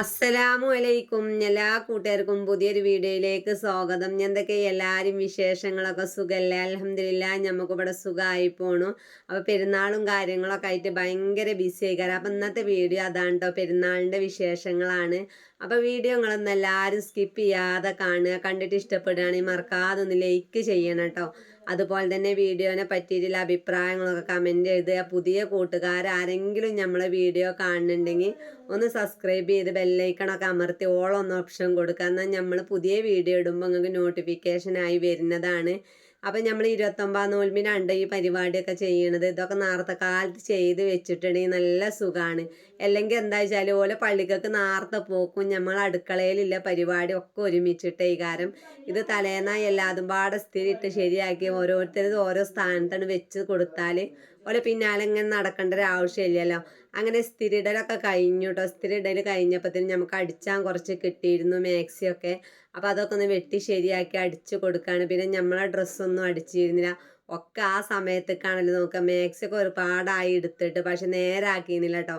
അസ്സലാമു അലൈക്കും എല്ലാ കൂട്ടുകാർക്കും പുതിയൊരു വീഡിയോയിലേക്ക് സ്വാഗതം. എന്തൊക്കെ എല്ലാവരും വിശേഷങ്ങളൊക്കെ സുഖമല്ലേ അലഹമില്ല നമുക്കിവിടെ സുഖമായി പോണു. അപ്പോൾ പെരുന്നാളും കാര്യങ്ങളൊക്കെ ആയിട്ട് ഭയങ്കര ബിസി ആയിക്കാരം. അപ്പം ഇന്നത്തെ വീഡിയോ അതാണ് കേട്ടോ പെരുന്നാളിന്റെ വിശേഷങ്ങളാണ്. അപ്പോൾ വീഡിയോ നിങ്ങളൊന്നും എല്ലാവരും സ്കിപ്പ് ചെയ്യാതെ കാണുക. കണ്ടിട്ട് ഇഷ്ടപ്പെടുകയാണെങ്കിൽ മറക്കാതെ ഒന്ന് ലൈക്ക് ചെയ്യണം കേട്ടോ അതുപോലെ തന്നെ വീഡിയോനെ പറ്റിയിട്ടുള്ള അഭിപ്രായങ്ങളൊക്കെ കമന്റ് എഴുതുക. പുതിയ കൂട്ടുകാർ ആരെങ്കിലും നമ്മളെ വീഡിയോ കാണുന്നുണ്ടെങ്കിൽ ഒന്ന് സബ്സ്ക്രൈബ് ചെയ്ത് ബെല്ലൈക്കണൊക്കെ അമർത്തി ഓൾ ഒന്ന് ഓപ്ഷൻ കൊടുക്കുക. എന്നാൽ നമ്മൾ പുതിയ വീഡിയോ ഇടുമ്പോൾ നിങ്ങൾക്ക് നോട്ടിഫിക്കേഷനായി വരുന്നതാണ്. അപ്പം നമ്മൾ ഇരുപത്തൊമ്പതാം നോൽമ്പിനാണ്ട് ഈ പരിപാടിയൊക്കെ ചെയ്യണത്. ഇതൊക്കെ നേരത്തെ കാലത്ത് ചെയ്ത് വെച്ചിട്ടുണ്ടെങ്കിൽ നല്ല സുഖമാണ് അല്ലെങ്കിൽ എന്താ വെച്ചാൽ ഓലെ പള്ളിക്കൊക്കെ നേരത്തെ പോക്കും നമ്മൾ അടുക്കളയിലില്ല പരിപാടി ഒക്കെ ഒരുമിച്ചിട്ട് ഈ കാരം ഇത് തലേന്നായി എല്ലാതും പാടെ സ്ഥിരിട്ട് ശരിയാക്കി ഓരോരുത്തരും ഓരോ സ്ഥാനത്താണ് വെച്ച് കൊടുത്താൽ ഓലെ പിന്നാലെ ഇങ്ങനെ നടക്കേണ്ട ഒരു ആവശ്യമില്ലല്ലോ. അങ്ങനെ സ്ഥിരിടലൊക്കെ കഴിഞ്ഞു കേട്ടോ സ്ഥിരിടൽ കഴിഞ്ഞപ്പോഴത്തേനും നമുക്ക് അടിച്ചാൻ കുറച്ച് കിട്ടിയിരുന്നു മാക്സിയൊക്കെ അപ്പോൾ അതൊക്കെ ഒന്ന് വെട്ടി ശരിയാക്കി അടിച്ച് കൊടുക്കുകയാണ് പിന്നെ നമ്മളെ ഡ്രസ്സൊന്നും അടിച്ചിരുന്നില്ല. ഒക്കെ ആ സമയത്തേക്കാണല്ലോ നോക്കുക മാക്സിയൊക്കെ ഒരുപാടായി എടുത്തിട്ട്. പക്ഷെ നേരാക്കിയിരുന്നില്ല കേട്ടോ.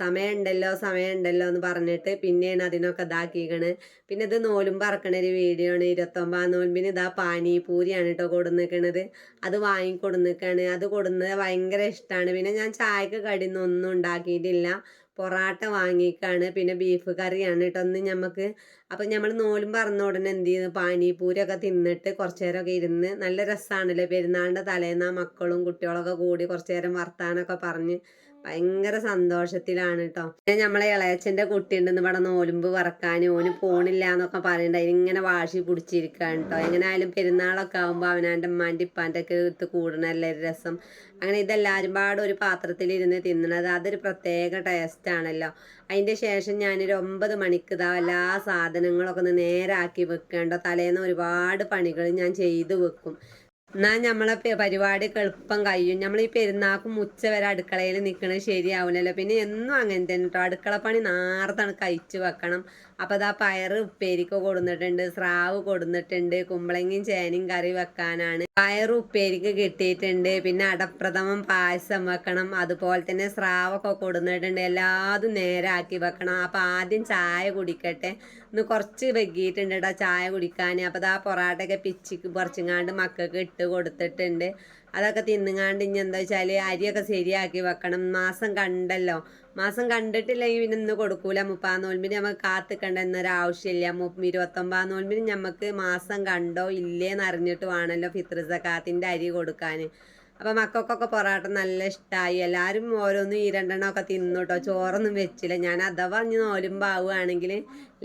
സമയമുണ്ടല്ലോ സമയമുണ്ടല്ലോ എന്ന് പറഞ്ഞിട്ട് പിന്നെയാണ് അതിനൊക്കെ ഇതാക്കിക്കണ് പിന്നെ ഇത് നോലും പറക്കണ ഒരു വീഡിയോ ആണ് ഇരുപത്തൊമ്പതാം നോൽമ്പിന് ഇതാ പാനിപൂരിയാണ് കേട്ടോ കൊടുന്നിക്കണത്. അത് വാങ്ങിക്കൊടുന്നിക്കാണ്. അത് കൊടുന്നത് ഭയങ്കര ഇഷ്ടമാണ് പിന്നെ ഞാൻ ചായക്ക് കടിന്നൊന്നും ഉണ്ടാക്കിയിട്ടില്ല. പൊറാട്ട വാങ്ങിക്കാണ്. പിന്നെ ബീഫ് കറിയാണ് കേട്ടോ ഒന്ന് നമുക്ക് അപ്പം നമ്മൾ നോലും പറഞ്ഞ ഉടനെ എന്ത് ചെയ്യുന്നു പാനിപൂരിയൊക്കെ തിന്നിട്ട് കുറച്ച് നേരമൊക്കെ ഇരുന്ന് നല്ല രസമാണല്ലോ പെരുന്നാളിന്റെ തലേന്ന് ആ മക്കളും കുട്ടികളൊക്കെ കൂടി കുറച്ച് നേരം വർത്താനൊക്കെ പറഞ്ഞ് ഭയങ്കര സന്തോഷത്തിലാണ് കേട്ടോ പിന്നെ നമ്മളെ ഇളയച്ചന്റെ കുട്ടിയുണ്ടെന്ന് ഇവിടെ നോലുമ്പ് പറക്കാൻ ഓന് പോണില്ല എന്നൊക്കെ പറയണ്ട. ഇങ്ങനെ വാശി പിടിച്ചിരിക്കാണ് കേട്ടോ എങ്ങനെയായാലും പെരുന്നാളൊക്കെ ആകുമ്പോൾ അവനാന്റെ ഉമ്മാന്റെ ഇപ്പാന്റെ ഒക്കെ എടുത്ത് കൂടണല്ലേ രസം. അങ്ങനെ ഇതെല്ലാവരും പാട് ഒരു പാത്രത്തിൽ ഇരുന്ന് തിന്നണത് അതൊരു പ്രത്യേക ടേസ്റ്റ് ആണല്ലോ. അതിന്റെ ശേഷം ഞാനൊരു ഒമ്പത് മണിക്ക് ഇതാ എല്ലാ സാധനങ്ങളൊക്കെ ഒന്ന് നേരാക്കി വെക്കേണ്ടോ? തലേന്ന് ഒരുപാട് പണികൾ ഞാൻ ചെയ്തു വെക്കും. എന്നാൽ നമ്മളെ പരിപാടി എളുപ്പം കഴിയും. നമ്മൾ ഈ പെരുന്നാക്കും ഉച്ച വരെ അടുക്കളയിൽ നിൽക്കണത് ശരിയാവില്ലല്ലോ പിന്നെ എന്നും അങ്ങനെ തന്നെ കേട്ടോ അടുക്കള പണി നേർത്താണ് കഴിച്ചു വെക്കണം. അപ്പോൾ അതാ പയർ ഉപ്പേരിക്ക് കൊടുന്നിട്ടുണ്ട് സ്രാവ് കൊടുന്നിട്ടുണ്ട് കുമ്പളങ്ങയും ചേനയും കറി വെക്കാനാണ്. പയർ ഉപ്പേരിക്ക് കിട്ടിയിട്ടുണ്ട് പിന്നെ അടപ്രഥമം പായസം വെക്കണം അതുപോലെ തന്നെ സ്രാവൊക്കെ കൊടുന്നിട്ടുണ്ട് എല്ലാതും നേരാക്കി വെക്കണം. അപ്പം ആദ്യം ചായ കുടിക്കട്ടെ. ഇന്ന് കുറച്ച് വെക്കിയിട്ടുണ്ട് ചായ കുടിക്കാൻ അപ്പോൾ അതാ പൊറാട്ടയൊക്കെ പിച്ചിക്ക് പറിച്ചിങ്ങാണ്ട് മക്കൾക്ക് ഇട്ട് കൊടുത്തിട്ടുണ്ട്. അതൊക്കെ തിന്നുങ്ങാണ്ട് ഇനി എന്താ വെച്ചാൽ അരിയൊക്കെ ശരിയാക്കി വെക്കണം. മാസം കണ്ടല്ലോ. മാസം കണ്ടിട്ടില്ലെങ്കിൽ പിന്നെ ഇന്ന് കൊടുക്കൂല. മുപ്പാ നോൽമ്പിന് നമുക്ക് കാത്തിക്കണ്ട എന്നൊരാവശ്യമില്ല. ഇരുപത്തൊമ്പതാം നോൽമ്പിന് നമുക്ക് മാസം കണ്ടോ ഇല്ലേന്ന് അറിഞ്ഞിട്ട് വേണമല്ലോ ഫിത്ർ സക്കാത്തിന്റെ അരി കൊടുക്കാൻ. അപ്പോൾ മക്കൾക്കൊക്കെ പൊറോട്ട നല്ല ഇഷ്ടമായി എല്ലാവരും ഓരോന്നും ഈ രണ്ടെണ്ണമൊക്കെ തിന്നു കേട്ടോ ചോറൊന്നും വെച്ചില്ല. ഞാൻ അഥവാ ഇനി നോലുമ്പാവുകയാണെങ്കിൽ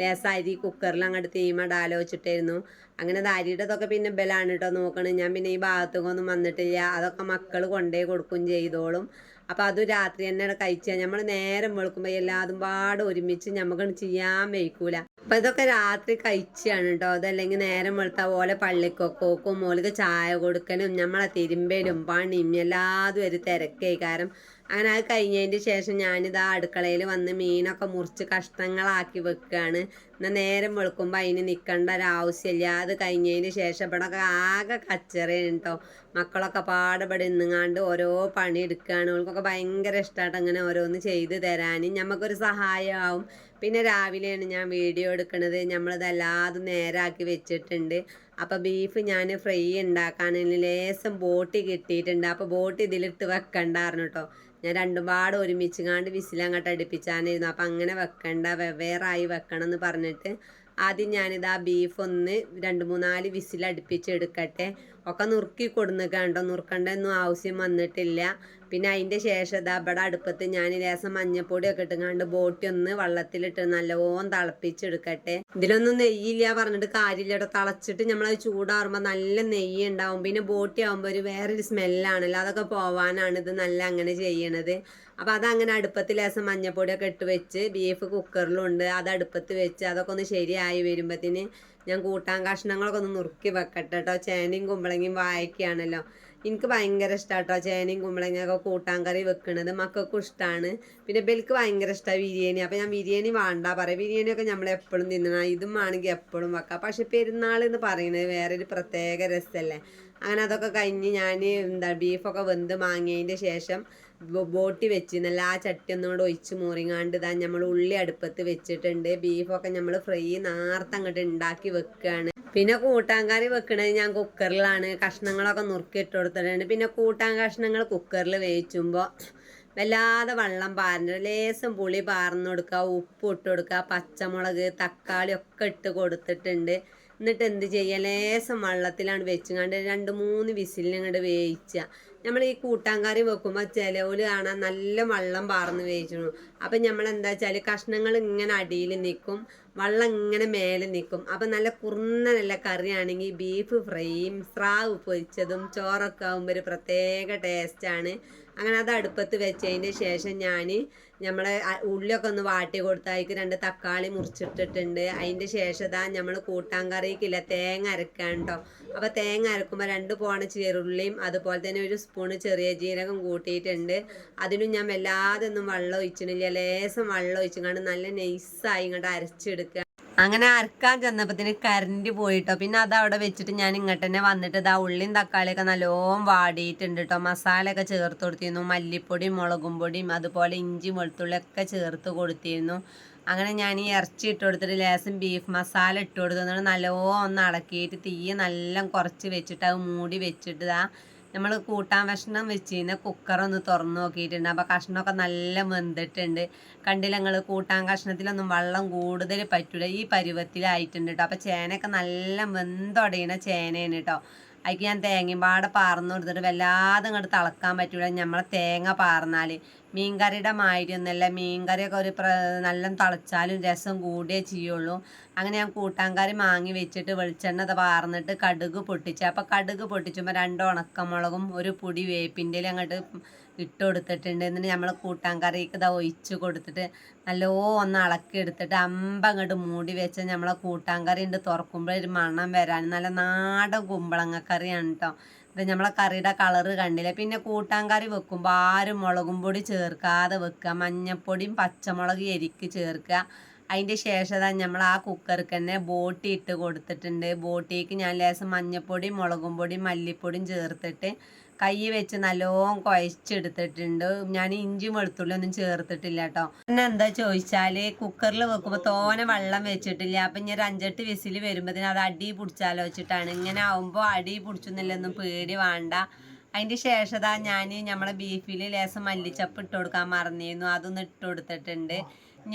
ലേസ അരി കുക്കറിൽ അങ്ങോട്ട് തീമട ആലോചിച്ചിട്ടായിരുന്നു. അങ്ങനെ അരിയുടെതൊക്കെ പിന്നെ ബലാണ് കേട്ടോ നോക്കണേ. ഞാൻ പിന്നെ ഈ ഭാഗത്തേക്കൊന്നും വന്നിട്ടില്ല. അതൊക്കെ മക്കൾ കൊണ്ടേ കൊടുക്കും ചെയ്തോളും. അപ്പോൾ അത് രാത്രി തന്നെ കഴിച്ചാൽ നമ്മൾ നേരം വെളുക്കുമ്പോൾ എല്ലാതും പാട് ഒരുമിച്ച് നമുക്ക് ചെയ്യാൻ വയ്ക്കൂല അപ്പം ഇതൊക്കെ രാത്രി കഴിച്ചാണ് കേട്ടോ അതല്ലെങ്കിൽ നേരം വെളുത്ത പോലെ പള്ളിക്കൊക്കെ മോലിക്ക് ചായ കൊടുക്കലും നമ്മളെ തിരുമ്പലും പണിയും എല്ലാതും ഒരു തിരക്കേ കാരണം അങ്ങനെ അത് കഴിഞ്ഞതിന്റെ ശേഷം ഞാനിതാ അടുക്കളയിൽ വന്ന് മീനൊക്കെ മുറിച്ച് കഷ്ണങ്ങളാക്കി വെക്കുകയാണ് എന്നാൽ നേരം വെളുക്കുമ്പോൾ അതിന് നിൽക്കേണ്ട ഒരാവശ്യമില്ല അത് കഴിഞ്ഞതിന് ശേഷം ഇവിടെ ആകെ കച്ചറയാണ് കേട്ടോ മക്കളൊക്കെ പാടുപടി ഇന്നുങ്ങാണ്ട് ഓരോ പണി എടുക്കുകയാണ്. അവൾക്കൊക്കെ ഭയങ്കര ഇഷ്ടമായിട്ട് അങ്ങനെ ഓരോന്ന് ചെയ്ത് തരാൻ. നമുക്കൊരു സഹായമാവും. പിന്നെ രാവിലെയാണ് ഞാൻ വീഡിയോ എടുക്കുന്നത് നമ്മളിതെല്ലാതും നേരാക്കി വെച്ചിട്ടുണ്ട്. അപ്പോൾ ബീഫ് ഞാൻ ഫ്രൈ ഉണ്ടാക്കാണെങ്കിൽ ലേസം ബോട്ടി കിട്ടിയിട്ടുണ്ട്. അപ്പോൾ ബോട്ടി ഇതിലിട്ട് വെക്കണ്ടായിരുന്നു കേട്ടോ ഞാൻ രണ്ടും പാട് ഒരുമിച്ച് കാണ്ട് വിസിലങ്ങോട്ട് അടുപ്പിച്ചാനായിരുന്നു അപ്പം അങ്ങനെ വെക്കണ്ട വെവ്വേറായി വെക്കണം എന്ന് പറഞ്ഞിട്ട് ആദ്യം ഞാനിത് ആ ബീഫ് ഒന്ന് രണ്ട് മൂന്നാൽ വിസിൽ അടുപ്പിച്ചെടുക്കട്ടെ ഒക്കെ നുറുക്കി കൊടുന്നിക്കണ്ടോ നുറുക്കണ്ടൊന്നും ആവശ്യം വന്നിട്ടില്ല. പിന്നെ അതിന്റെ ശേഷം ഇതാ ഇവിടെ അടുപ്പത്ത് ഞാൻ ലേസം മഞ്ഞപ്പൊടിയൊക്കെ ഇട്ടുങ്ങാണ്ട് ബോട്ടി ഒന്ന് വെള്ളത്തിലിട്ട് നല്ലോണം തിളപ്പിച്ചെടുക്കട്ടെ. ഇതിലൊന്നും നെയ്യില്ല പറഞ്ഞിട്ട് കാര്യമില്ല കേട്ടോ. തിളച്ചിട്ട് നമ്മളത് ചൂടാറുമ്പോൾ നല്ല നെയ്യ് ഉണ്ടാവും. പിന്നെ ബോട്ടി ആകുമ്പോൾ ഒരു വേറൊരു സ്മെല്ലാണല്ലോ. അതൊക്കെ പോവാനാണ് ഇത് നല്ല അങ്ങനെ ചെയ്യണത്. അപ്പോൾ അതങ്ങനെ അടുപ്പത്ത് ലേശം മഞ്ഞപ്പൊടിയൊക്കെ ഇട്ട് വെച്ച് ബീഫ് കുക്കറിലുണ്ട് അത് അടുപ്പത്ത് വെച്ച് അതൊക്കെ ഒന്ന് ശരിയായി വരുമ്പോഴത്തേന് ഞാൻ കൂട്ടാൻ കഷ്ണങ്ങളൊക്കെ ഒന്ന് നുറുക്കി വെക്കട്ടെ കേട്ടോ ചേനയും കുമ്പളങ്ങയും വായിക്കുകയാണല്ലോ എനിക്ക് ഭയങ്കര ഇഷ്ടമാണ് കേട്ടോ ചേനയും കുമ്പളങ്ങയൊക്കെ കൂട്ടാൻ കറി വെക്കുന്നത് മക്കൾക്കും ഇഷ്ടമാണ് പിന്നെ ബെൽക്ക് ഭയങ്കര ഇഷ്ടമാണ് ബിരിയാണി. അപ്പോൾ ഞാൻ ബിരിയാണി വേണ്ട പറയാം. ബിരിയാണിയൊക്കെ നമ്മൾ എപ്പോഴും തിന്നണം. ഇതും വേണമെങ്കിൽ എപ്പോഴും വെക്കാം. പക്ഷെ പെരുന്നാൾ എന്ന് പറയുന്നത് വേറൊരു പ്രത്യേക രസമല്ലേ അങ്ങനെ അതൊക്കെ കഴിഞ്ഞ് ഞാൻ എന്താ ബീഫൊക്കെ വെന്ത് മാങ്ങിയതിന്റെ ശേഷം ബോട്ടി വെച്ചിരുന്നല്ല ആ ചട്ടി ഒന്നും കൂടെ ഒഴിച്ച് മുറിങ്ങാണ്ട് ഇതാ നമ്മൾ ഉള്ളി അടുപ്പത്ത് വെച്ചിട്ടുണ്ട്. ബീഫൊക്കെ നമ്മൾ ഫ്രൈ നേർത്ത് അങ്ങോട്ട് ഉണ്ടാക്കി വെക്കുകയാണ് പിന്നെ കൂട്ടാൻ കറി വെക്കണത് ഞാൻ കുക്കറിലാണ്. കഷ്ണങ്ങളൊക്കെ നുറുക്കി ഇട്ട് കൊടുത്തിട്ടുണ്ട്. പിന്നെ കൂട്ടാൻ കഷ്ണങ്ങൾ കുക്കറിൽ വേവിച്ചുമ്പോൾ വല്ലാതെ വെള്ളം പാരണ്ട. ലേസം പുളി പാർന്ന് കൊടുക്കുക ഉപ്പ് ഇട്ട് കൊടുക്കുക പച്ചമുളക് തക്കാളി ഒക്കെ ഇട്ട് കൊടുത്തിട്ടുണ്ട്. എന്നിട്ട് എന്ത് ചെയ്യുക ലേസം വെള്ളത്തിലാണ് വെച്ചുകൊണ്ട് രണ്ട് മൂന്ന് വിസിലിനങ്ങോട്ട് വേവിക്കുക നമ്മൾ ഈ കൂട്ടാൻ കറി വെക്കുമ്പോൾ ചിലവര് കാണാൻ നല്ല വെള്ളം പാർന്ന് വേവിച്ചു അപ്പം നമ്മൾ എന്താ വെച്ചാൽ കഷ്ണങ്ങൾ ഇങ്ങനെ അടിയിൽ നിൽക്കും വള്ളം ഇങ്ങനെ മേലെ നിൽക്കും അപ്പം നല്ല കുറുന്ന നല്ല കറിയാണെങ്കിൽ ബീഫ് ഫ്രൈയും സ്രാവ് പൊരിച്ചതും ചോറൊക്കെ ആകുമ്പോൾ ഒരു പ്രത്യേക ടേസ്റ്റാണ് അങ്ങനെ അത് അടുപ്പത്ത് വെച്ചതിന് ശേഷം ഞാൻ നമ്മളെ ഉള്ളിയൊക്കെ ഒന്ന് വാട്ടി കൊടുത്തായിക്ക് രണ്ട് തക്കാളി മുറിച്ചിട്ടിട്ടുണ്ട്. അതിന്റെ ശേഷം നമ്മൾ കൂട്ടാൻ കറിക്കില്ല തേങ്ങ അരക്കാൻ കേട്ടോ അപ്പോൾ തേങ്ങ അരക്കുമ്പോൾ രണ്ട് പോണ ചെറുള്ളിയും അതുപോലെ തന്നെ ഒരു സ്പൂണ് ചെറിയ ജീരകം കൂട്ടിയിട്ടുണ്ട്. അതിനും ഞാൻ വല്ലാതെ ഒന്നും വെള്ളം ഒഴിച്ചിട്ടില്ല. ലേശം വെള്ളം ഒഴിച്ചു കണ്ട് നല്ല നൈസായി ഇങ്ങോട്ട് അരച്ചെടുക്കുക അങ്ങനെ അരക്കാൻ ചെന്നപ്പത്തിന് കറണ്ട് പോയിട്ടോ. പിന്നെ അത് അവിടെ വെച്ചിട്ട് ഞാൻ ഇങ്ങോട്ട് തന്നെ വന്നിട്ട് ഇതാ ഉള്ളിയും തക്കാളിയൊക്കെ നല്ലോണം വാടിയിട്ടുണ്ട് കേട്ടോ മസാലയൊക്കെ ചേർത്ത് കൊടുത്തിരുന്നു. മല്ലിപ്പൊടിയും മുളകും പൊടിയും അതുപോലെ ഇഞ്ചി വെളുത്തുള്ളിയൊക്കെ ചേർത്ത് കൊടുത്തിരുന്നു. അങ്ങനെ ഞാൻ ഈ ഇറച്ചി ഇട്ട് കൊടുത്തിട്ട് ലേസം ബീഫ് മസാല ഇട്ട് കൊടുത്തു. നല്ലോണം ഒന്ന് അടക്കിയിട്ട് തീ നല്ല കുറച്ച് വെച്ചിട്ട് അത് മൂടി വെച്ചിട്ട് നമ്മൾ കൂട്ടാൻ കഷ്ണം വെച്ചിരുന്ന കുക്കർ ഒന്ന് തുറന്ന് നോക്കിയിട്ടുണ്ട്. അപ്പോൾ കഷ്ണമൊക്കെ നല്ല വെന്തിട്ടുണ്ട്. കണ്ടില്ല നിങ്ങൾ കൂട്ടാൻ കഷ്ണത്തിലൊന്നും വെള്ളം കൂടുതൽ പറ്റൂല. ഈ പരുവത്തിലായിട്ടുണ്ട് കേട്ടോ അപ്പോൾ ചേനയൊക്കെ നല്ല വെന്തൊടയുന്ന ചേനയാണ് കേട്ടോ അതിക്ക് ഞാൻ തേങ്ങയും പാടെ പാർന്ന് കൊടുത്തിട്ട് വല്ലാതെ ഇങ്ങോട്ട് തിളക്കാൻ പറ്റൂല. നമ്മളെ തേങ്ങ പാർന്നാൽ മീൻകറിയുടെ മായിരുന്നല്ല മീൻകറിയൊക്കെ ഒരു പ്ര നല്ല തിളച്ചാലും രസം കൂടിയേ ചെയ്യുള്ളൂ. അങ്ങനെ ഞാൻ കൂട്ടാൻ കറി മാങ്ങി വെച്ചിട്ട് വെളിച്ചെണ്ണ അത് വാർന്നിട്ട് കടുക് പൊട്ടിച്ച്. അപ്പോൾ കടുക് പൊട്ടിച്ചുമ്പോൾ രണ്ട് ഉണക്കമുളകും ഒരു പൊടി വേപ്പിന്റെ അങ്ങോട്ട് ഇട്ട് കൊടുത്തിട്ടുണ്ട്. എന്നിട്ട് നമ്മൾ കൂട്ടാൻ കറിക്ക് ഇതാ ഒഴിച്ച് കൊടുത്തിട്ട് നല്ലോ ഒന്ന് ഇളക്കി എടുത്തിട്ട് അമ്പ അങ്ങോട്ട് മൂടി വെച്ച് നമ്മളെ കൂട്ടാൻ കറി ഉണ്ട് തുറക്കുമ്പോൾ ഒരു മണം വരാൻ. നല്ല നാടൻ കുമ്പളങ്ങക്കറിയാണ് കേട്ടോ ഇത് നമ്മളെ കറിയുടെ കളറ് കണ്ടില്ലേ? പിന്നെ കൂട്ടാൻ കറി വെക്കുമ്പോൾ ആരും മുളകും പൊടി ചേർക്കാതെ വെക്കുക. മഞ്ഞപ്പൊടിയും പച്ചമുളക് എരിക്ക് ചേർക്കുക. അതിന്റെ ശേഷം നമ്മൾ ആ കുക്കർക്ക് തന്നെ ബോട്ടി ഇട്ട് കൊടുത്തിട്ടുണ്ട്. ബോട്ടിക്ക് ഞാൻ ലേശം മഞ്ഞപ്പൊടിയും മുളകും പൊടിയും മല്ലിപ്പൊടിയും ചേർത്തിട്ട് കൈ വെച്ച് നല്ലോണം കുഴച്ചെടുത്തിട്ടുണ്ട്. ഞാൻ ഇഞ്ചി വെളുത്തുള്ളി ഒന്നും ചേർത്തിട്ടില്ല കേട്ടോ പിന്നെ എന്താ ചോദിച്ചാൽ കുക്കറിൽ വെക്കുമ്പോൾ തോനെ വെള്ളം വെച്ചിട്ടില്ല. അപ്പം ഞാൻ അഞ്ചെട്ട് വിസിൽ വരുമ്പോഴത്തേന് അത് അടി പിടിച്ചാലോ വെച്ചിട്ടാണ് ഇങ്ങനെ ആവുമ്പോൾ അടി പിടിച്ചൊന്നുമില്ലൊന്നും പേടി വേണ്ട. അതിന്റെ ശേഷതാ ഞാൻ നമ്മളെ ബീഫിൽ ലേശം മല്ലിച്ചപ്പ് ഇട്ട് കൊടുക്കാൻ മറന്നിരുന്നു. അതൊന്ന് ഇട്ട് കൊടുത്തിട്ടുണ്ട്.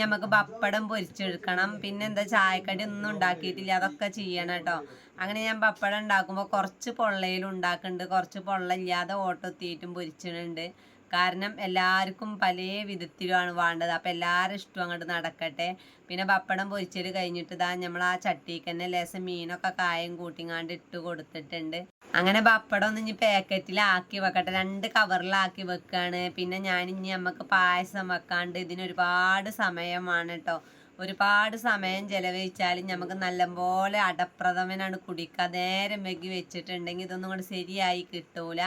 നമുക്ക് പപ്പടം പൊരിച്ചെടുക്കണം. പിന്നെ എന്താ ചായക്കടി ഒന്നും ഉണ്ടാക്കിയിട്ടില്ല. അതൊക്കെ ചെയ്യണം കേട്ടോ. അങ്ങനെ ഞാൻ പപ്പടം ഉണ്ടാക്കുമ്പോൾ കുറച്ച് പൊള്ളയിൽ ഉണ്ടാക്കുന്നുണ്ട്. കുറച്ച് പൊള്ള ഇല്ലാതെ ഓട്ടൊത്തിയിട്ടും പൊരിച്ചിട്ടുണ്ട്. കാരണം എല്ലാവർക്കും പല വിധത്തിലുമാണ് വേണ്ടത്. അപ്പം എല്ലാവരും ഇഷ്ടം അങ്ങോട്ട് നടക്കട്ടെ. പിന്നെ പപ്പടം പൊരിച്ചത് കഴിഞ്ഞിട്ട് ഇതാ നമ്മൾ ആ ചട്ടിക്ക് തന്നെ ലേശം മീനൊക്കെ കായം കൂട്ടിങ്ങാണ്ട് ഇട്ട് കൊടുത്തിട്ടുണ്ട്. അങ്ങനെ പപ്പടം ഒന്ന് ഇനി പാക്കറ്റിലാക്കി വെക്കട്ടെ. രണ്ട് കവറിലാക്കി വെക്കുകയാണ് പിന്നെ ഞാൻ ഇനി നമുക്ക് പായസം വെക്കാണ്ട് ഇതിന് ഒരുപാട് സമയമാണ് കേട്ടോ ഒരുപാട് സമയം ചെലവഴിച്ചാലും നമുക്ക് നല്ലപോലെ അടപ്രഥമനാണ് കുടിക്കുക നേരം വെക്കി വെച്ചിട്ടുണ്ടെങ്കിൽ ഇതൊന്നും കൂടെ ശരിയായി കിട്ടൂല.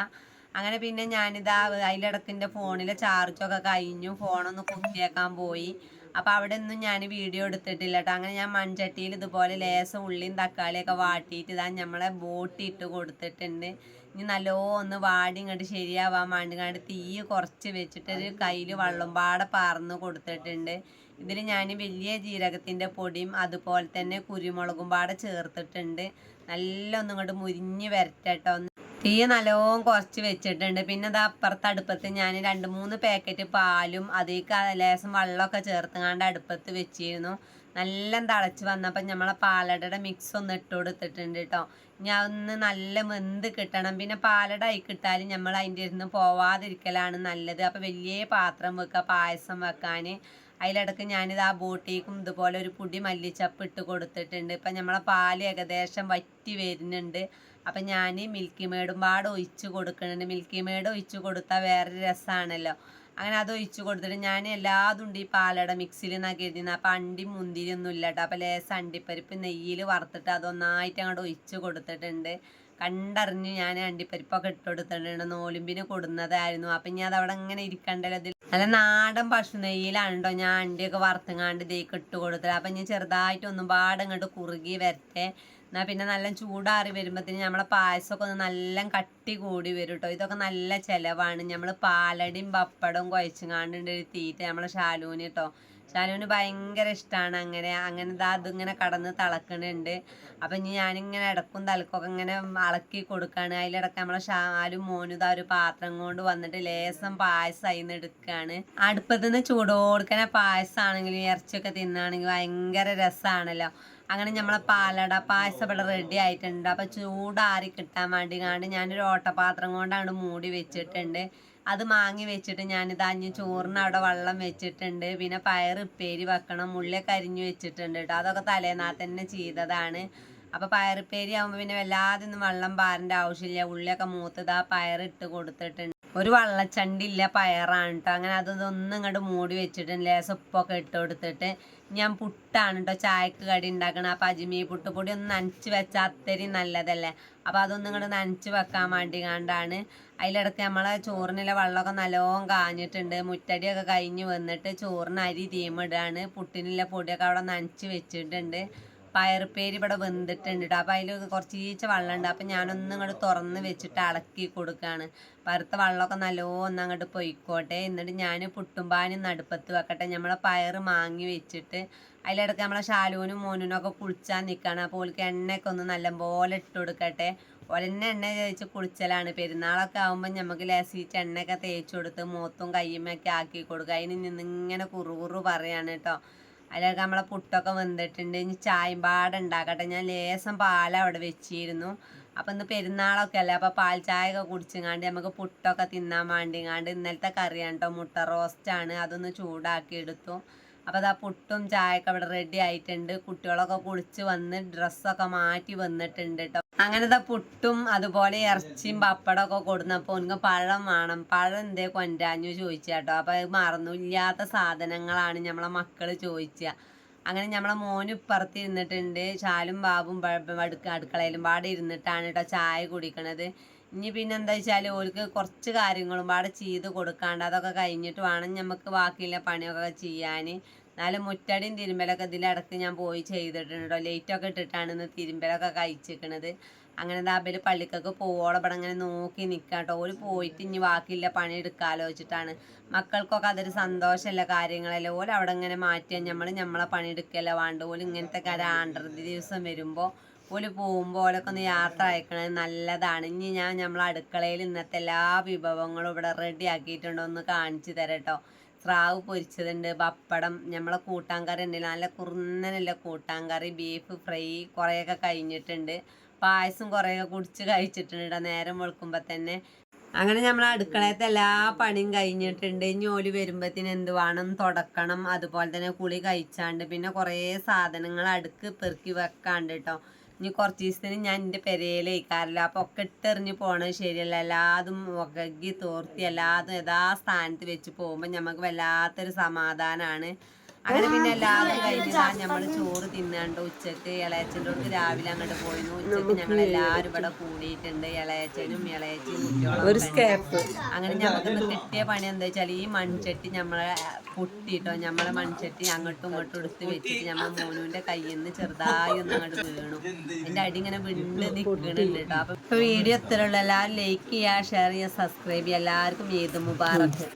അങ്ങനെ പിന്നെ ഞാനിതാ അതിലിടക്കിന്റെ ഫോണിലെ ചാർജൊക്കെ കഴിഞ്ഞു ഫോണൊന്ന് കുത്തിയേക്കാൻ പോയി. അപ്പോൾ അവിടെ ഒന്നും ഞാൻ വീഡിയോ എടുത്തിട്ടില്ല കേട്ടോ അങ്ങനെ ഞാൻ മൺചട്ടിയിൽ ഇതുപോലെ ലേസം ഉള്ളിയും തക്കാളിയൊക്കെ വാട്ടിയിട്ട് ഇതാ നമ്മളെ ബോട്ടി ഇട്ട് കൊടുത്തിട്ടുണ്ട്. ഇനി നല്ലോ ഒന്ന് വാടി ഇങ്ങോട്ട് ശരിയാവാൻ വേണ്ടി തീ കുറച്ച് വെച്ചിട്ട് ഒരു കയ്യിൽ വെള്ളം പാടെ പാർന്ന് കൊടുത്തിട്ടുണ്ട്. ഇതിൽ ഞാൻ വലിയ ജീരകത്തിന്റെ പൊടിയും അതുപോലെ തന്നെ കുരുമുളകും പാടെ ചേർത്തിട്ടുണ്ട്. നല്ല ഒന്നും മുരിഞ്ഞ് വരട്ടെട്ടോ. തീ നല്ലോണം കുറച്ച് വെച്ചിട്ടുണ്ട്. പിന്നെ അത് അപ്പുറത്ത് അടുപ്പത്ത് ഞാൻ രണ്ട് മൂന്ന് പാക്കറ്റ് പാലും അതിലേക്ക് ലേശം വെള്ളമൊക്കെ ചേർത്തുങ്ങാണ്ട് അടുപ്പത്ത് വെച്ചിരുന്നു. നല്ല തിളച്ച് വന്നപ്പോൾ നമ്മളെ പാലടയുടെ മിക്സ് ഒന്ന് ഇട്ട് കൊടുത്തിട്ടുണ്ട് കേട്ടോ ഞാൻ ഒന്ന് നല്ല വെന്ത് കിട്ടണം. പിന്നെ പാലട ആയി കിട്ടാലും നമ്മൾ അതിന്റെ ഇരുന്ന് പോവാതിരിക്കലാണ് നല്ലത്. അപ്പോൾ വലിയ പാത്രം വെക്കുക പായസം വെക്കാൻ അതിലിടക്ക് ഞാനിത് ആ ബോട്ടിക്കും ഇതുപോലെ ഒരു പൊടി മല്ലിച്ചപ്പ് ഇട്ട് കൊടുത്തിട്ടുണ്ട്. ഇപ്പം നമ്മളെ പാൽ ഏകദേശം വറ്റി വരുന്നുണ്ട്. അപ്പം ഞാൻ മിൽക്കി മേഡും പാടെ ഒഴിച്ച് കൊടുക്കുന്നുണ്ട് മിൽക്കി മേഡ് ഒഴിച്ച് കൊടുത്താൽ വേറെ രസമാണല്ലോ അങ്ങനെ അത് ഒഴിച്ച് കൊടുത്തിട്ട് ഞാൻ എല്ലാതും ഉണ്ട് ഈ പാലട മിക്സിയിൽ നിന്നാണ് കരുതിയിരുന്നത് അപ്പം അണ്ടി മുന്തിരി ഒന്നും ഇല്ല കേട്ടോ അപ്പം ലേശം അണ്ടിപ്പരിപ്പ് നെയ്യിൽ വറുത്തിട്ട് അതൊന്നായിട്ട് അങ്ങോട്ട് ഒഴിച്ച് കൊടുത്തിട്ടുണ്ട്. കണ്ടറിഞ്ഞ് ഞാൻ അണ്ടിപ്പരിപ്പൊക്കെ ഇട്ട് കൊടുത്തിട്ടുണ്ട്. നോലുമ്പിന് കൊടുന്നതായിരുന്നു. അപ്പം ഞാൻ അതവിടെ ഇങ്ങനെ ഇരിക്കണ്ടല്ലോ ഇതിൽ നല്ല നാടൻ പശു നെയ്യിലാണ് കേട്ടോ ഞാൻ അണ്ടിയൊക്കെ വറുത്തുങ്ങാണ്ട് ഇതേക്ക് ഇട്ട് കൊടുത്തത്. അപ്പം ഞാൻ ചെറുതായിട്ട് ഒന്നും പാടങ്ങോട്ട് കുറുകി വരട്ടെ. എന്നാൽ പിന്നെ നല്ല ചൂടാറി വരുമ്പോഴത്തേന് നമ്മളെ പായസമൊക്കെ ഒന്ന് നല്ല കട്ടി കൂടി വരും കേട്ടോ ഇതൊക്കെ നല്ല ചിലവാണ്. നമ്മൾ പാലടിയും പപ്പടവും കുഴച്ചുങ്ങാണ്ടുണ്ട് ഒരു തീറ്റ നമ്മളെ ഷാലൂന് കേട്ടോ ഷാനുവിന് ഭയങ്കര ഇഷ്ടമാണ് അങ്ങനെ അങ്ങനെ ഇതാ അതിങ്ങനെ കടന്ന് തിളക്കണുണ്ട്. അപ്പം ഇനി ഞാനിങ്ങനെ ഇടക്കും തലക്കൊക്കെ ഇങ്ങനെ അളക്കി കൊടുക്കുകയാണ് അതിലിടക്ക് നമ്മളെ ശാലും മോനും ഇതാ ഒരു പാത്രം കൊണ്ട് വന്നിട്ട് ലേസം പായസം അതിന്ന് എടുക്കുകയാണ് അടുപ്പത്ത് നിന്ന് ചൂടോടുക്കനെ പായസമാണെങ്കിലും ഇറച്ചിയൊക്കെ തിന്നാണെങ്കിൽ ഭയങ്കര രസമാണല്ലോ അങ്ങനെ നമ്മളെ പാലട പായസം ഇവിടെ റെഡി ആയിട്ടുണ്ട്. അപ്പം ചൂടാറി കിട്ടാൻ വേണ്ടി കണ്ട് ഞാനൊരു ഓട്ടപാത്രം കൊണ്ടാണ് മൂടി വെച്ചിട്ടുണ്ട്. അത് മാങ്ങി വെച്ചിട്ട് ഞാനിത് അഞ്ഞ് ചോറിന് അവിടെ വെള്ളം വെച്ചിട്ടുണ്ട്. പിന്നെ പയർ ഉപ്പേരി വെക്കണം. ഉള്ളിയൊക്കെ അരിഞ്ഞു വെച്ചിട്ടുണ്ട് കേട്ടോ അതൊക്കെ തലേന്നാ തന്നെ ചെയ്തതാണ്. അപ്പോൾ പയറുപ്പേരി ആകുമ്പോൾ പിന്നെ വല്ലാതെ ഒന്നും വെള്ളം പാരേണ്ട ആവശ്യമില്ല ഉള്ളിയൊക്കെ മൂത്തതാ പയറിട്ട് കൊടുത്തിട്ടുണ്ട്. ഒരു വള്ളച്ചണ്ടില്ല പയറാണ് കേട്ടോ അങ്ങനെ അതൊന്നും ഇങ്ങോട്ട് മൂടി വെച്ചിട്ട് ലേസം ഉപ്പൊക്കെ ഇട്ട് കൊടുത്തിട്ട് ഞാൻ പുട്ടാണ് കേട്ടോ ചായക്ക് കടി ഉണ്ടാക്കണം അപ്പം പുട്ട് പുട്ടുപൊടി ഒന്ന് നനച്ച് വെച്ചാൽ അത്രയും നല്ലതല്ലേ? അപ്പോൾ അതൊന്നും ഇങ്ങോട്ട് നനച്ച് വെക്കാൻ വേണ്ടി കണ്ടാണ് അതിലിടയ്ക്ക് നമ്മളെ ചോറിനുള്ള വെള്ളമൊക്കെ നല്ലോണം കാഞ്ഞിട്ടുണ്ട്. മുറ്റടിയൊക്കെ കഴിഞ്ഞ് വന്നിട്ട് ചോറിന് അരി തീമിടാണ്. പുട്ടിനുള്ള പൊടിയൊക്കെ അവിടെ നനച്ച് വെച്ചിട്ടുണ്ട്. പയറുപ്പേരി ഇവിടെ വെന്തിട്ടുണ്ട് കേട്ടോ അപ്പോൾ അതിൽ കുറച്ചീച്ച വെള്ളം ഉണ്ട് അപ്പോൾ ഞാനൊന്നും ഇങ്ങോട്ട് തുറന്ന് വെച്ചിട്ട് ഇളക്കി കൊടുക്കുകയാണ് പരുത്ത വെള്ളമൊക്കെ നല്ലോണം അങ്ങോട്ട് പൊയ്ക്കോട്ടെ. എന്നിട്ട് ഞാൻ പുട്ടുംപാനും നടുപ്പത്ത് വെക്കട്ടെ. നമ്മളെ പയറ് മാങ്ങി വെച്ചിട്ട് അതിലിടയ്ക്ക് നമ്മളെ ശാലുവിനും മോനും ഒക്കെ കുളിച്ചാൽ നിൽക്കുകയാണ് അപ്പോൾ ഓൾക്ക് എണ്ണയൊക്കെ ഒന്ന് നല്ലപോലെ ഇട്ട് കൊടുക്കട്ടെ. ഒരെണ്ണ എണ്ണ തേച്ച് കുളിച്ചലാണ്. പെരുന്നാളൊക്കെ ആകുമ്പോൾ നമുക്ക് ലേസിച്ച് എണ്ണയൊക്കെ തേച്ച് കൊടുത്ത് മൂത്തും കയ്യുമൊക്കെ ആക്കി കൊടുക്കുക. അതിന് നിന്ന് ഇങ്ങനെ കുറുകുറു പറയാണ് കേട്ടോ അതിലൊക്കെ നമ്മളെ പുട്ടൊക്കെ വെന്തിട്ടുണ്ട്. ഇനി ചായം പാടുണ്ടാക്കട്ടെ ഞാൻ ലേസം പാല അവിടെ വെച്ചിരുന്നു. അപ്പം ഇന്ന് പെരുന്നാളൊക്കെ അല്ലേ? അപ്പോൾ പാൽ ചായ ഒക്കെ കുടിച്ചങ്ങാണ്ട് നമുക്ക് പുട്ടൊക്കെ തിന്നാൻ വേണ്ടിങ്ങാണ്ട് ഇന്നലത്തെ കറിയാണ് കേട്ടോ മുട്ട റോസ്റ്റാണ് അതൊന്ന് ചൂടാക്കി എടുത്തു. അപ്പോൾ അതാ പുട്ടും ചായയൊക്കെ ഇവിടെ റെഡി ആയിട്ടുണ്ട്. കുട്ടികളൊക്കെ കുളിച്ച് വന്ന് ഡ്രസ്സൊക്കെ മാറ്റി വന്നിട്ടുണ്ട് കേട്ടോ അങ്ങനത്തെ പുട്ടും അതുപോലെ ഇറച്ചിയും പപ്പടമൊക്കെ കൊടുന്നപ്പോൾ എനിക്ക് പഴം വേണം. പഴം എന്തേ കൊണ്ടാഞ്ഞു ചോദിച്ചു കേട്ടോ അപ്പോൾ അത് മറന്നു സാധനങ്ങളാണ് നമ്മളെ മക്കൾ ചോദിക്കുക അങ്ങനെ നമ്മളെ മോന് ഇപ്പുറത്ത് ഇരുന്നിട്ടുണ്ട്. ചാലും ബാബും അടുക്ക അടുക്കളയിലും പാടെ ഇരുന്നിട്ടാണ് കേട്ടോ ചായ കുടിക്കണത്. ഇനി പിന്നെ എന്താ വെച്ചാൽ ഓർക്ക് കുറച്ച് കാര്യങ്ങളും പാടെ ചെയ്ത് കൊടുക്കാണ്ട് അതൊക്കെ കഴിഞ്ഞിട്ട് വേണം നമുക്ക് ബാക്കിയുള്ള പണിയൊക്കെ ചെയ്യാൻ എന്നാലും മുറ്റടിയും തിരുമ്പലൊക്കെ ഇതിലിടക്ക് ഞാൻ പോയി ചെയ്തിട്ടുണ്ട് ലൈറ്റൊക്കെ ഇട്ടിട്ടാണ് ഇന്ന് തിരുമ്പലൊക്കെ കഴിച്ചിരിക്കണത്. അങ്ങനെ ദാബൽ പള്ളിക്കൊക്കെ പോവോളം ഇവിടെ അങ്ങനെ നോക്കി നിൽക്കാം കേട്ടോ ഓര് പോയിട്ട് ഇനി ബാക്കിയില്ല പണി എടുക്കാലോ വെച്ചിട്ടാണ്. മക്കൾക്കൊക്കെ അതൊരു സന്തോഷമല്ല കാര്യങ്ങളല്ലേ. ഓൽ അവിടെ ഇങ്ങനെ മാറ്റിയാൽ നമ്മൾ നമ്മളെ പണി എടുക്കല്ല വേണ്ട ഓൽ ഇങ്ങനത്തെ കാര്യം ദിവസം വരുമ്പോൾ ഓൽ പോകുമ്പോൾ ഓലൊക്കെ ഒന്ന് യാത്ര അയക്കണത് നല്ലതാണ്. ഇനി ഞാൻ നമ്മളെ അടുക്കളയിൽ ഇന്നത്തെ എല്ലാ വിഭവങ്ങളും ഇവിടെ റെഡി ആക്കിയിട്ടുണ്ടോ. ഒന്ന് കാണിച്ചു തരട്ടോ സ്രാവ് പൊരിച്ചതുണ്ട് പപ്പടം നമ്മളെ കൂട്ടാൻ കറി ഉണ്ടല്ലോ നല്ല കുറുന്നനല്ല കൂട്ടാൻ കറി ബീഫ് ഫ്രൈ കുറേയൊക്കെ കഴിഞ്ഞിട്ടുണ്ട്. പായസം കുറേയൊക്കെ കുടിച്ച് കഴിച്ചിട്ടുണ്ട് ട്ടോ നേരം വെളുക്കുമ്പോൾ തന്നെ. അങ്ങനെ നമ്മൾ അടുക്കളയത്തെ എല്ലാ പണിയും കഴിഞ്ഞിട്ടുണ്ട്. ഇനി ഓലി വരുമ്പോഴത്തേന് എന്ത് വേണം തുടക്കണം. അതുപോലെ തന്നെ കുളി കഴിച്ചാണ്ട് പിന്നെ കുറേ സാധനങ്ങൾ അടുക്ക് പെറുക്കി വെക്കാണ്ട് കേട്ടോ ഇനി കുറച്ച് ദിവസത്തിന് ഞാൻ എന്റെ പെരയിലേക്കാറില്ല അപ്പോൾ ഒക്കെ ഇട്ടെറിഞ്ഞ് പോണത് ശരിയല്ല. എല്ലാതും ഒകക്കി തോർത്തി എല്ലാതും യഥാ സ്ഥാനത്ത് വെച്ച് പോകുമ്പോൾ നമുക്ക് വല്ലാത്തൊരു സമാധാനമാണ് അങ്ങനെ പിന്നെ എല്ലാവരും കഴിഞ്ഞാ നമ്മൾ ചോറ് തിന്നാണ്ട് ഉച്ചയ്ക്ക് ഇളയച്ചന്റെ അടുത്ത് രാവിലെ അങ്ങോട്ട് പോയിരുന്നു ഉച്ചയ്ക്ക് ഞങ്ങൾ എല്ലാവരും ഇവിടെ കൂടിയിട്ടുണ്ട്. ഇളയച്ചനും കുട്ടികളും അങ്ങനെ ഞമ്മക്ക് കിട്ടിയ പണി എന്താ വെച്ചാൽ ഈ മൺചട്ടി നമ്മളെ പൊട്ടിട്ടോ നമ്മളെ മൺചട്ടി അങ്ങോട്ടും ഇങ്ങോട്ടും എടുത്ത് വെച്ചിട്ട് നമ്മൾ മോനുവിന്റെ കയ്യിൽ നിന്ന് ചെറുതായി ഒന്ന് അങ്ങോട്ട് വീണു. എന്റെ അടി ഇങ്ങനെ വിണ്ട് നിൽക്കണുണ്ട് കേട്ടോ. അപ്പൊ വീഡിയോ എത്രയുള്ള എല്ലാവരും ലൈക്ക് ചെയ്യുക ഷെയർ ചെയ്യുക സബ്സ്ക്രൈബ് ചെയ്യുക. എല്ലാവർക്കും ഏത് മുബാറക്ക്